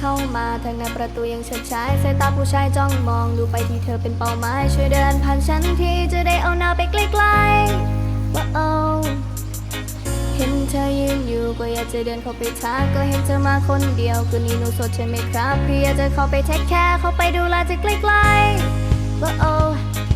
เข้ามาทางหน้าประตูยังเฉิดฉายสายตาผู้ชายจ้องมองดูไปที่เธอเป็นเป้าหมายช่วยเดินผ่านฉันทีจะได้เอาหน้าไปใกล้ๆว่าโอ้เห็นเธอยืนอยู่ก็อยากจะเดินเข้าไปทักก็เห็นเธอมาคนเดียวคืนนี้หนูสดใช่ไหมครับพี่อยากจะเข้าไปเทคแคร์เข้าไปดูแลจะใกล้ๆว่าโอ้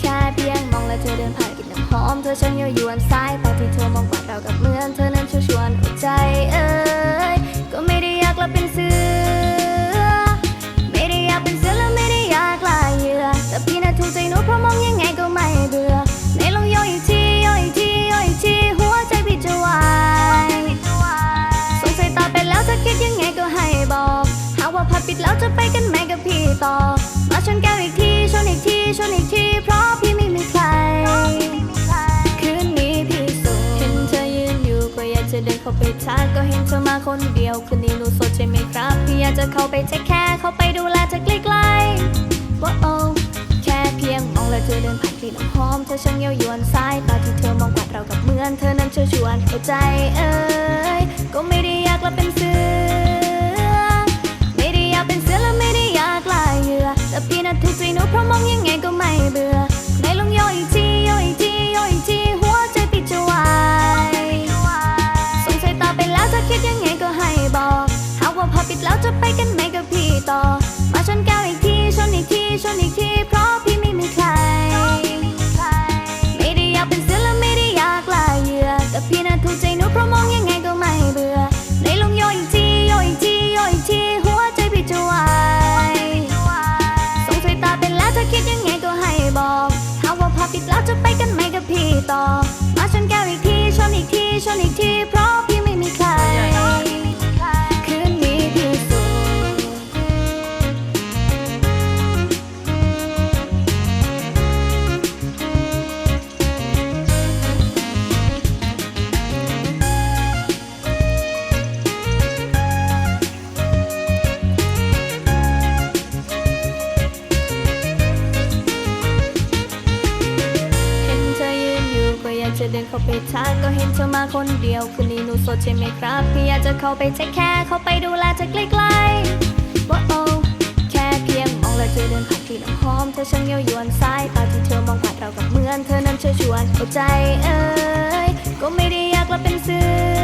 แค่เพียงมองและเธอเดินผ่านกลินน้ำหอมเธอช่างเยาวยวนสายตาที่เธอมองกวาดเรากับเหมือนเธอนั้นชวนชวนใจเอ้ยก็ไม่ได้อยากกลับเป็นเสือ นเข้าก็เห็นเธอมาคนเดียวคืนนี้หนูโสดใช่ไหมครับ พี่อยากจะเข้าไปเทคแคร์เข้าไปดูแลเธอใกล้ๆว่าโอ้แค่เพียงมองและเธอเดินผ่านกลิ่นหอมเธอช่างเย้ายวนสายตาที่เธอมองกวาดเรากับเหมือนเธอนั้นเชิญชวนหัวใจเอ้ยก็ไม่ได้อยากลับเป็นเสือไม่ได้อยากเป็นเสือและไม่ได้อยากลายเหยื่อแต่พี่น่ะถูกใจหนูเพราะมองยังไงก็ จะเดินเข้าไปทักก็เห็นเธอมาคนเดียว คืนนี้หนูโสดใช่ไหมครับพี่อยากจะเข้าไปเทคแคร์เข้าไปดูแลเธอใกล้ๆว่าโอ้แค่เพียงมองและเธอเดินผ่านที่น้ำหอมเธอช่างเย้ายวนสายตาที่เธอมองผ่านเรากับเหมือนเธอนั้นเชิญชวนเอาใจเอ้ยก็ไม่ได้อยากละเป็นเสือ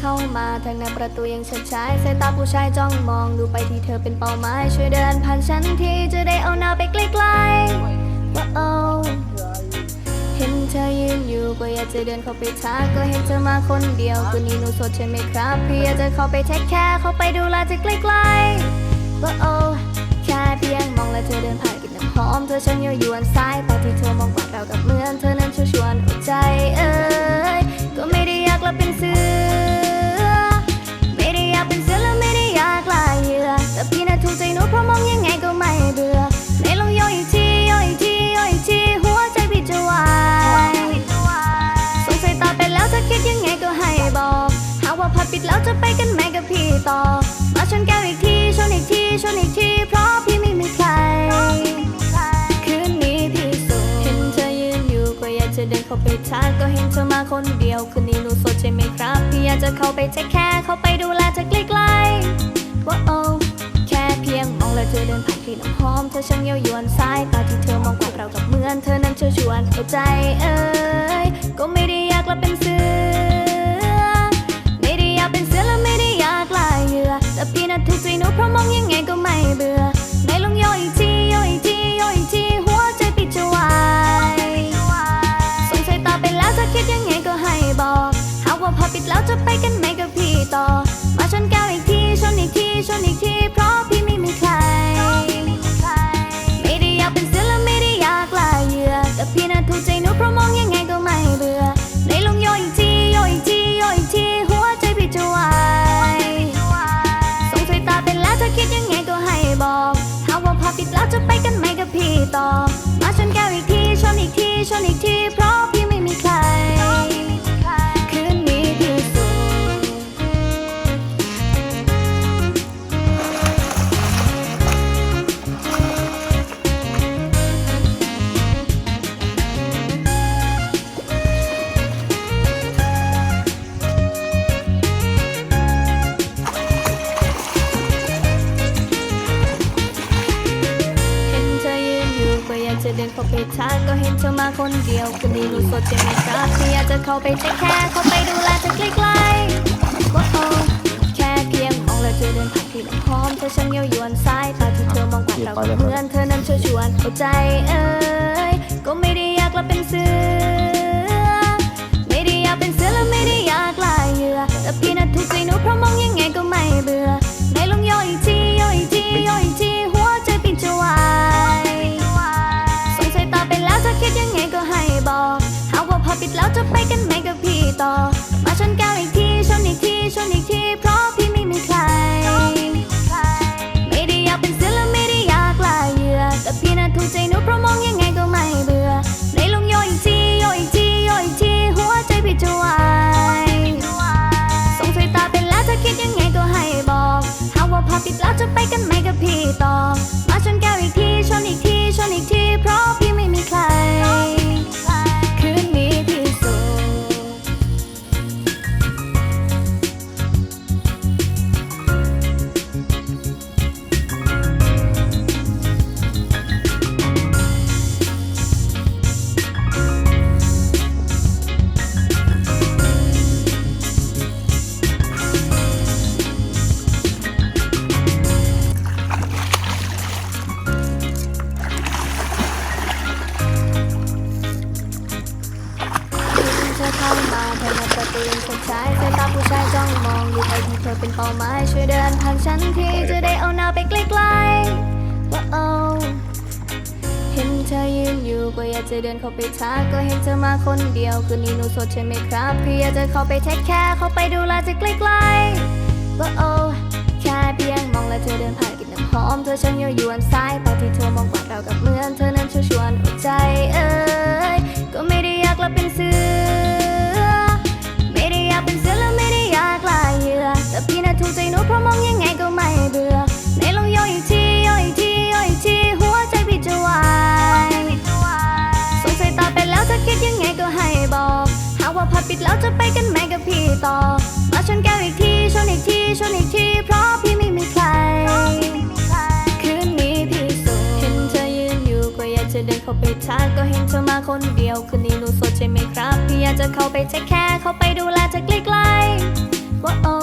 เข้ามาทางหน้าประตูยังเฉิดฉายสายตาผู้ชายจ้องมองดูไปที่เธอเป็นเป้าหมายช่วยเดินผ่านฉันทีจะได้เอาหน้าไปใกล้ๆว่าโอ้เห็นเธอยืนอยู่ก็อยากจะเดินเข้าไปทักก็เห็นเธอมาคนเดียวคืนนี้หนูสดใช่ไหมครับพี่อยากจะเข้าไปเทคแคร์เข้าไปดูแลเธอใกล้ๆว่าโอ้แค่เพียงมองและเธอเดินผ่านกินน้ำหอมเธอช่างเย้ายวนสายตาที่เธอมองกวาดเรากับเหมือนเธอนั้นชวนชวนหัวใจเอ้ยก็ไม่ได้อยากลับเป็นเสือ เห็นเธอมาคนเดียวคืนนี้หนูโสดใช่ไหมครับ พี่อยากจะเข้าไปเช็คแค่เข้าไปดูแลเธอใกล้ๆว่าโอ้แค่เพียงมองแล้วเธอเดินผ่านกลิ่นน้ำหอมเธอช่างเย้ายวนสายตาที่เธอมองกวาเรากับเหมือนเธอนั้นเชิญชวนหัวใจเอ้ยก็ไม่ได้อยากและเป็นเสือ จะเดินเข้าไปทักก็เห็นเธอมาคนเดียวคืนนี้รู้สดใช่ไหมครับที่อยากจะเข้าไปเช็คแค่เข้าไปดูแลเธอใกล้ๆว่าโอ้แค่เพียงมองแล้วเธอเดินผ่านกลิ่นน้ำหอมเธอช่างเย้ายวนสายตาที่เธอมองกวาดเราก็เหมือนเธอนั้นเชิญชวนหัวใจเอ้ยก็ไม่ได้อยากกลับเป็นเสือ เอาหน้าไปใกล้ๆว่าโอ้เห็นเธอยืนอยู่ก็อยากจะเดินเข้าไปทักก็เห็นเธอมาคนเดียวคืนนี้หนูโสดใช่ไหมครับพี่อยากจะเข้าไปเทคแค่เข้าไปดูแลเธอใกล้ๆว่าโอ้แค่เพียงมองแล้วเธอเดินผ่านกลิ่นน้ำหอมเธอช่างเย้ายวนสายตาที่เธอมองกวาดเรากับเหมือนเธอนั้นชวนชวนหัวใจเอ้ย ปิดแล้วจะไปกันไหมกับพี่ต่อมาชนแก้วอีกทีชนอีกทีชนอีกทีเพราะพี่ไม่มีใคร คืนนี้พี่สูเห็นเธอยืนอยู่ก็อยากจะเดินเข้าไปทักก็เห็นเธอมาคนเดียวคืนนี้หนูโสดใช่ไหมครับ พี่อยากจะเข้าไปเช็คแค่เข้าไปดูแลเธอใกล้ๆว่าโอ้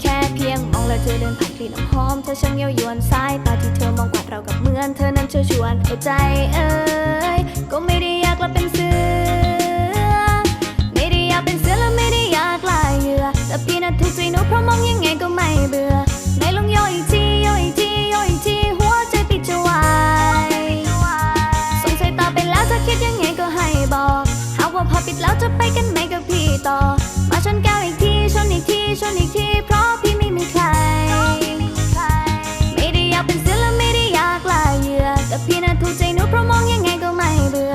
แค่เพียงมองแล้วเธอเดินผ่านกลิ่น้ำหอมเธอช่างเย้ายวนสายตาที่เธอมองกวาดเรากับเหมือนเธอนั้นเชิญชวนหัวใจเอ้ย กว่าพอปิดแล้วจะไปกันไหมกับพี่ต่อ มาชนแก้วอีกทีชนอีกทีชนอีกทีเพราะพี่ไม่มีใคร ไม่ได้อยากเป็นเสือและไม่ได้อยากลายเหยื่อแต่พี่น่ะถูกใจหนูเพราะมองยังไงก็ไม่เบื่อ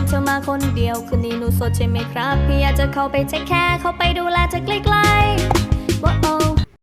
นเธอมาคนเดียวคืนนี้หนูโสดใช่ไหมครับ พี่อยากจะเข้าไปเทคแคร์เข้าไปดูแลจธอใกล้ๆว่า